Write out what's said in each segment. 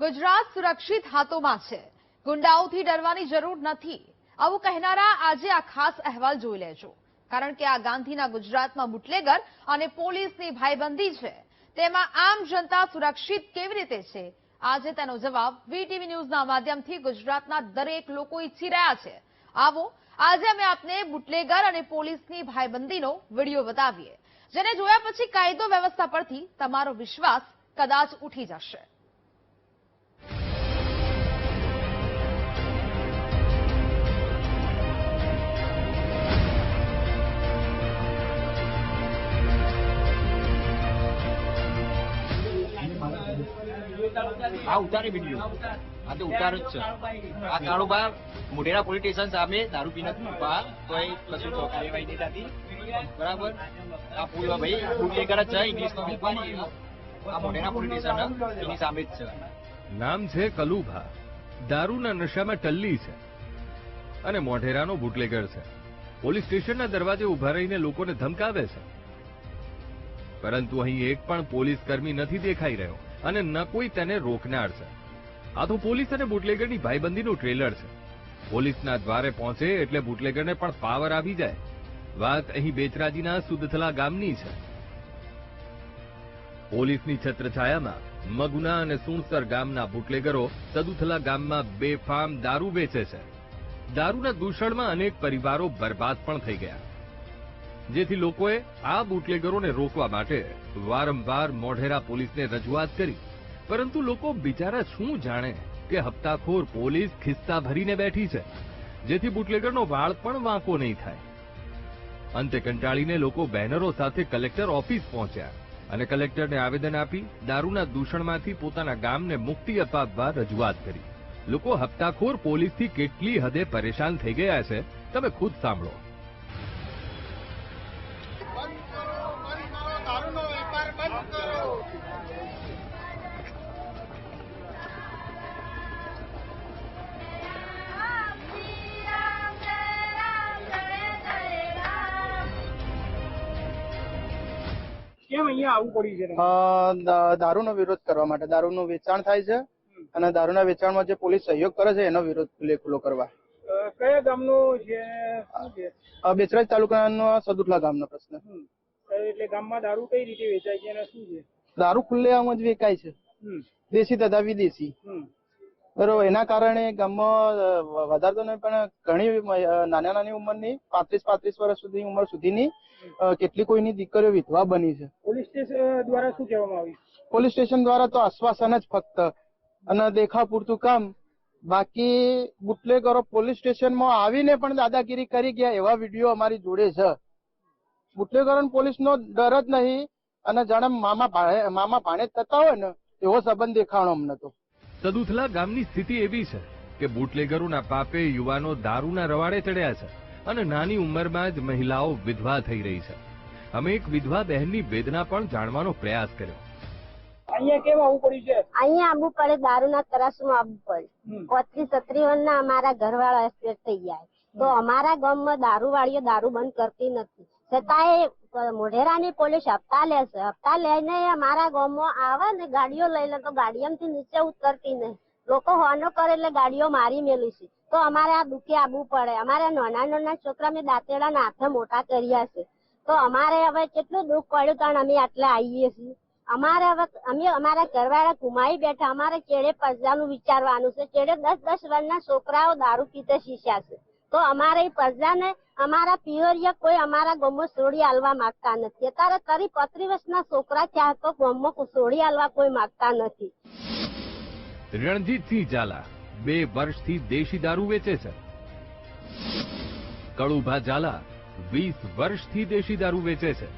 ગુજરાત સુરક્ષિત હાથોમાં છે. ગુંડાઓથી ડરવાની જરૂર નથી. આવું કહેનારા આજે આ ખાસ અહેવાલ જોઈ લેજો. કારણ કે આ ગાંધીના ગુજરાતમાં બુટલેગર અને પોલીસની ભાઈબંધી છે. તેમાં આમ જનતા સુરક્ષિત કેવી રીતે છે? આજે તેનો જવાબ વીટીવી ન્યૂઝના માધ્યમથી ગુજરાતના દરેક લોકો ઈચ્છી રહ્યા છે. આવો, આજે અમે આપને બુટલેગર અને પોલીસની ભાઈબંધીનો વીડિયો બતાવીએ. જેને જોયા પછી કાયદો વ્યવસ્થા પરથી તમારો વિશ્વાસ કદાચ ઉઠી જશે. આ ઉતારે વીડિયો આ તો ઉતાર જ છે. આ કાળુબા મોઢેરા પોલીસ સ્ટેશન સામે દારૂ પીને તો એ કશું લેવાઈ નહીં થતી બરાબર? આ પૂર્વ ભાઈ બુટલેગર જ છે ઇંગ્લિશમાં વેપારી આ મોઢેરા પોલીસ સ્ટેશન એની સામે જ છે. નામ છે કલુભા. દારૂના નશામાં ટલ્લી છે અને મોઢેરાનો બુટલેગર છે. પોલીસ સ્ટેશનના દરવાજે ઊભા રહીને લોકોને ધમકાવે છે. પરંતુ અહીં એક પણ પોલીસ કર્મી નથી દેખાઈ રહ્યો. અને ન કોઈ તેને રોકનાર છે. આ તો પોલીસ અને બુટલેગરની ભાઈબંધીનું ટ્રેલર છે. પોલીસના દ્વારે પહોંચે એટલે બુટલેગરને પણ પાવર આવી જાય. વાત અહીં બેચરાજીના સુદથલા ગામની છે. પોલીસની છત્રછાયામાં મગુના અને સુણસર ગામના બુટલેગરો સદુથલા ગામમાં બેફામ દારૂ વેચે છે. દારૂના દૂષણમાં અનેક પરિવારો બરબાદ પણ થઈ ગયા. જેથી લોકોએ આ બુટલેગરોને રોકવા માટે વારંવાર મોઢેરા પોલીસને રજૂઆત કરી. પરંતુ લોકો બિચારા શું જાણે કે હપ્તાખોર પોલીસ ખિસ્સા ભરીને બેઠી છે, જેથી બુટલેગરનો વાળ પણ વાંકો નહીં થાય. અંતે કંટાળીને લોકો બેનરો સાથે કલેક્ટર ઓફિસ પહોંચ્યા અને કલેક્ટરને આવેદન આપી દારૂના દૂષણમાંથી પોતાના ગામને મુક્તિ અપાવવા રજૂઆત કરી. લોકો હપ્તાખોર પોલીસથી કેટલી હદે પરેશાન થઈ ગયા છે, તમે ખુદ સાંભળો. કેમ અહીંયા આવવું પડ્યું છે? દારૂનો વિરોધ કરવા માટે. દારૂનું વેચાણ થાય છે અને દારૂના વેચાણમાં જે પોલીસ સહયોગ કરે છે એનો વિરોધ ખુલ્લો કરવા. કયા ગામનો છે? બેચરાજ તાલુકાનો સદુથલા ગામનો પ્રશ્ન. એટલે ગામમાં દારૂ કઈ રીતે વેચાય છે? અને શું છે? દારૂ ખુલ્લે આમ જ વેચાય છે. દેશી તથા વિદેશી. બરોબર. એના કારણે ગામમાં વધારે તો નહીં પણ ઘણી નાના નાની ઉંમરની પાંત્રીસ પાંત્રીસ વર્ષ સુધી ઉંમર સુધીની કેટલી કોઈની દીકરીઓ વિધવા બની છે. પોલીસ દ્વારા શું કહેવામાં આવ્યું? પોલીસ સ્ટેશન દ્વારા તો આશ્વાસન જ ફક્ત. અને દેખાવ પૂરતું કામ. બાકી બુટલેગરો પોલીસ સ્ટેશનમાં આવીને પણ દાદાગીરી કરી ગયા એવા વીડિયો અમારી જોડે છે. બુટલેગરો પોલીસનો ડર જ નહીં. અને જાણે મામા ભાણે મામા ભાણે થતા હોય ને એવો સંબંધ દેખાણો અમને તો. સદુથલા ગામની સ્થિતિ એવી છે કે બુટલેગરોના પાપે યુવાનો દારૂના રવાડે ચડ્યા છે અને નાની ઉંમરમાં જ મહિલાઓ વિધવા થઈ રહી છે. અમે એક વિધવા બહેનની વેદના પણ જાણવાનો પ્રયાસ કર્યો. અહીંયા કેમ આવવું પડ્યું છે? અહીંયા આવવું પડે દારૂના તરાસમાં આવવું પડે. પોત્રીસ સત્રીવનના અમારા ઘરવાળા એક્સપેર થઈ ગયા તો અમારા ગામમાં દારૂ વાળીઓ દારૂ બંધ કરતી નથી. છતાંય મોઢેરાની પોલીસ હપ્તા લે છે. હપ્તા લઈને અમારા ગામમાં આવે ને ગાડીઓ લઈને તો ગાડીઓમાંથી નીચે ઉતરતી નહીં. લોકો હોનો કરે એટલે ગાડીઓ મારી મેલી છે. તો અમારે આ દુખે આવવું પડે. અમારા નાના નાના છોકરા મેં દાંતેડાના હાથે મોટા કર્યા છે. તો અમારે હવે કેટલું દુઃખ પડ્યું કારણ અમે આટલા આવીએ છીએ. અમારે હવે અમે અમારા ઘરવાળા કુમાઈ બેઠા, અમારે કેળે પ્રજાનું વિચારવાનું છે. કેળે દસ દસ વર્ષના છોકરાઓ દારૂ પીતે શીખ્યા છે. તો અમારે એ અમારા પિયરિયા કોઈ અમારા ગમો સોડી હાલવા માંગતા નથી. અત્યારે કરી પત્રી વર્ષના છોકરા થયા તો ગમો સોડી હાલવા કોઈ માંગતા નથી. રણજીતસિંહ ઝાલા બે વર્ષથી દેશી દારૂ વેચે છે. કળુભા ઝાલા વીસ વર્ષથી દેશી દારૂ વેચે છે.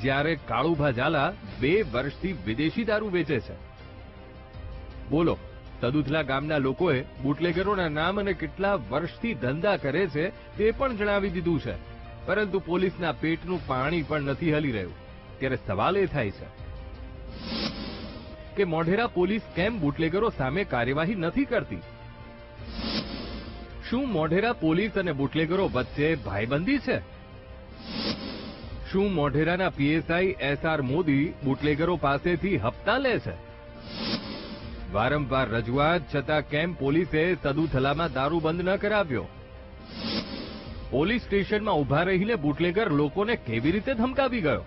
જ્યારે કાળુભા ઝાલા બે વર્ષથી વિદેશી દારૂ વેચે છે. બોલો, તદુથલા ગામના લોકોએ બુટલેગરોના નામ અને કેટલા વર્ષથી ધંધા કરે છે તે પણ જણાવી દીધું છે. પરંતુ પોલીસના પેટનું પાણી પણ નથી હલી રહ્યું. ત્યારે સવાલ એ થાય છે કે મોઢેરા પોલીસ કેમ બુટલેગરો સામે કાર્યવાહી નથી કરતી? શું મોઢેરા પોલીસ અને બુટલેગરો વચ્ચે ભાઈબંધી છે? શું મોઢેરાના પીએસઆઈ એસઆર મોદી બુટલેગરો પાસેથી હપ્તા લે છે? વારંવાર રજૂઆત છતાં કેમ પોલીસે સદુથલામાં દારૂ બંધ ન કરાવ્યો? પોલીસ સ્ટેશનમાં ઊભા રહીને બુટલેગર લોકોને કેવી રીતે ધમકાવી ગયો?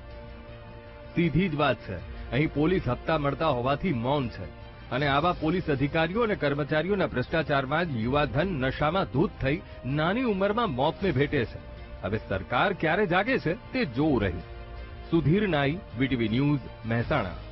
સીધી જ વાત છે, અહીં પોલીસ હપ્તા મળતા હોવાથી મૌન છે. અને આવા પોલીસ અધિકારીઓ અને કર્મચારીઓના ભ્રષ્ટાચારમાં જ યુવાધન નશામાં ધૂત થઈ નાની ઉંમરમાં મોતને ભેટે છે. હવે સરકાર ક્યારે જાગે છે તે જોવું રહ્યું. સુધીર નાઈ વીટીવી ન્યૂઝ મહેસાણા.